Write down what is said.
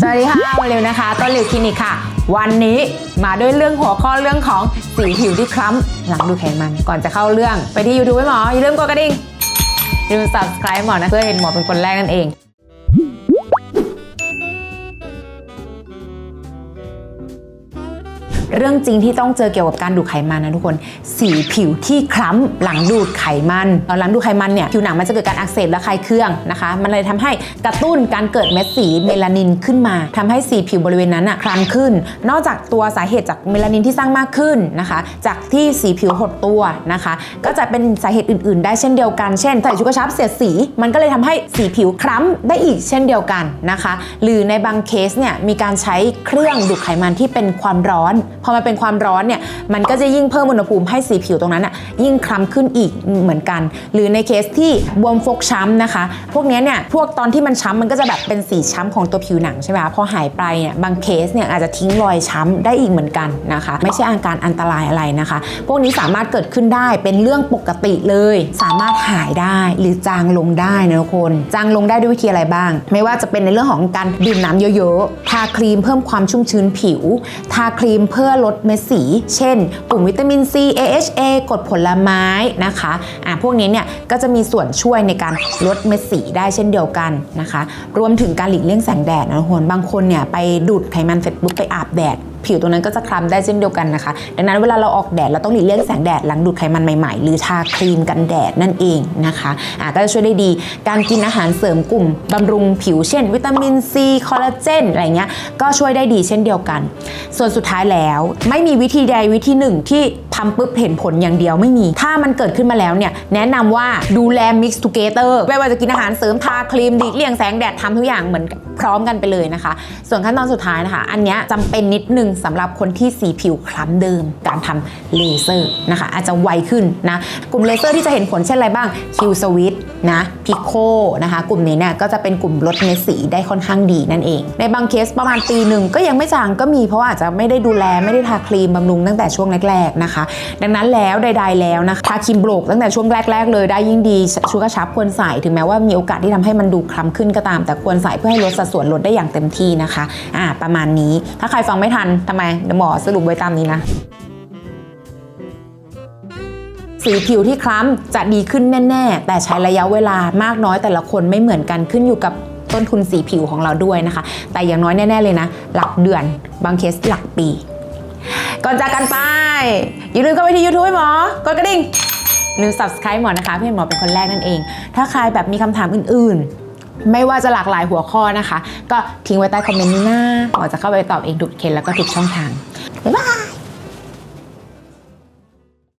สวัสดีค่ะมาเร็วนะคะ ต้นหลิวคลินิกค่ะ วันนี้มาด้วยเรื่องหัวข้อเรื่องของสีผิวที่คล้ำหลังดูไขมัน ก่อนจะเข้าเรื่องไปที่ยูทูบไว้หมออย่าลืมกดกระดิ่งอย่าลืม subscribe หมอนะเพื่อเห็นหมอเป็นคนแรกนั่นเอง เรื่องจริงที่ต้องเจอเกี่ยวกับการดูดไขมันนะทุกคน สีผิวที่คล้ำหลังดูดไขมันหลังดูดไขมันเนี่ยผิวหนังมันจะเกิดการอักเสบและคลายเครื่องนะคะ มันเลยทำให้กระตุ้นการเกิดเม็ดสีเมลานินขึ้นมาทำให้สีผิวบริเวณนั้นอะคล้ำขึ้น นอกจากตัวสาเหตุจากเมลานินที่สร้างมากขึ้นนะคะ จากที่สีผิวหดตัวนะคะ ก็จะเป็นสาเหตุอื่น ๆ ได้เช่นเดียวกัน เช่นใส่ชุดกระชับเสียดสี มันก็เลยทำให้สีผิวคล้ำได้อีกเช่นเดียวกันนะคะ หรือในบางเคสเนี่ยมีการใช้เครื่องดูดไขมันที่เป็นความร้อนพอมันเป็นความร้อนเนี่ยมันก็จะยิ่งเพิ่มอุณหภูมิให้สีผิวตรงนั้นอะยิ่งคล้ำขึ้นอีกเหมือนกัน หรือในเคสที่บวมฟกช้ำนะคะ พวกนี้เนี่ยพวกตอนที่มันช้ำมันก็จะแบบเป็นสีช้ำของตัวผิวหนังใช่ไหมคะพอหายไปเนี่ยบางเคสเนี่ยอาจจะทิ้งรอยช้ำได้อีกเหมือนกันนะคะ ไม่ใช่อาการอันตรายอะไรนะคะ พวกนี้สามารถเกิดขึ้นได้เป็นเรื่องปกติเลย สามารถหายได้หรือจางลงได้นะทุกคนจางลงได้ด้วยวิธีอะไรบ้าง ไม่ว่าจะเป็นในเรื่องของการดื่มน้ำเยอะๆทาครีมเพิ่มความชุ่มชื้นผิว ทาครีมเพื่มอลดเม็ดสี เช่น กลุ่มวิตามิน C AHA กรดผลไม้นะคะอะพวกนี้เนี่ยก็จะมีส่วนช่วยในการลดเม็ดสีได้เช่นเดียวกันนะคะ รวมถึงการหลีกเลี่ยงแสงแดดนะทุกคนบางคนเนี่ยไปดูดไขมันเสร็จปุ๊บไปอาบแดด ผิวตรงนั้นก็จะคล้ำได้เช่นเดียวกันนะคะ ดังนั้นเวลาเราออกแดดเราต้องหลีกเลี่ยงแสงแดดหลังดูดไขมันใหม่ๆ หรือทาครีมกันแดดนั่นเองนะคะอะก็จะช่วยได้ดี การกินอาหารเสริมกลุ่มบำรุงผิวเช่น วิตามินซีคอลลาเจนอะไรเงี้ยก็ช่วยได้ดีเช่นเดียวกัน ส่วนสุดท้ายแล้วไม่มีวิธีใดวิธีหนึ่งที่ ทำปุ๊บเห็นผลอย่างเดียวไม่มี ถ้ามันเกิดขึ้นมาแล้วเนี่ย แนะนำว่าดูแล mix together ไม่ว่าจะกินอาหารเสริมทาครีมหลีเลี่ยงแสงแดดทำทุกอย่างเหมือนพร้อมกันไปเลยนะคะ ส่วนขั้นตอนสุดท้ายนะคะ อันนี้จำเป็นนิดนึงสำหรับคนที่สีผิวคล้ำเดิม การทำเลเซอร์นะคะ อาจจะไวขึ้นนะ กลุ่มเลเซอร์ที่จะเห็นผลเช่นอะไรบ้างคิวสวิตนะพิโคนะคะ กลุ่มนี้เนี่ยก็จะเป็นกลุ่มลดเม็ดสีได้ค่อนข้างดีนั่นเอง ในบางเคสประมาณปีหนึ่งก็ยังไม่จางก็มีเพราะว่าอาจจะไม่ได้ดูแลไม่ได้ทาครีมบำรุงตั้งแต่ช่วงแรกๆนะคะดังนั้นแล้วใด ๆ แล้วนะคะทาครีมโบรกตั้งแต่ช่วงแรก ๆ เลยได้ยิ่งดีชุดกระชับควรใส่ถึงแม้ว่ามีโอกาสที่ทำให้มันดูคล้ำขึ้นก็ตาม แต่ควรใส่เพื่อให้ลดสัดส่วนลดได้อย่างเต็มที่นะคะอ่าประมาณนี้ถ้าใครฟังไม่ทันทำไมเดี๋ยวหมอสรุปไว้ตามนี้นะสีผิวที่คล้ำจะดีขึ้นแน่ ๆ แต่ใช้ระยะเวลามากน้อยแต่ละคนไม่เหมือนกันขึ้นอยู่กับต้นทุนสีผิวของเราด้วยนะคะ แต่อย่างน้อยแน่ ๆ เลยนะ หลักเดือน บางเคสหลักปี ก่อนจากกันไป อย่าลืมเข้าไปที่ YouTube ให้หมอกดกระดิ่งลืม subscribe หมอนะคะเพื่อให้หมอเป็นคนแรกนั่นเอง ถ้าใครแบบมีคำถามอื่นๆ ไม่ว่าจะหลากหลายหัวข้อนะคะ ก็ทิ้งไว้ใต้คอมเมนต์นี้นะหมอจะเข้าไปตอบเองทุกเคสแล้วก็ทุกช่องทางบ๊ายบาย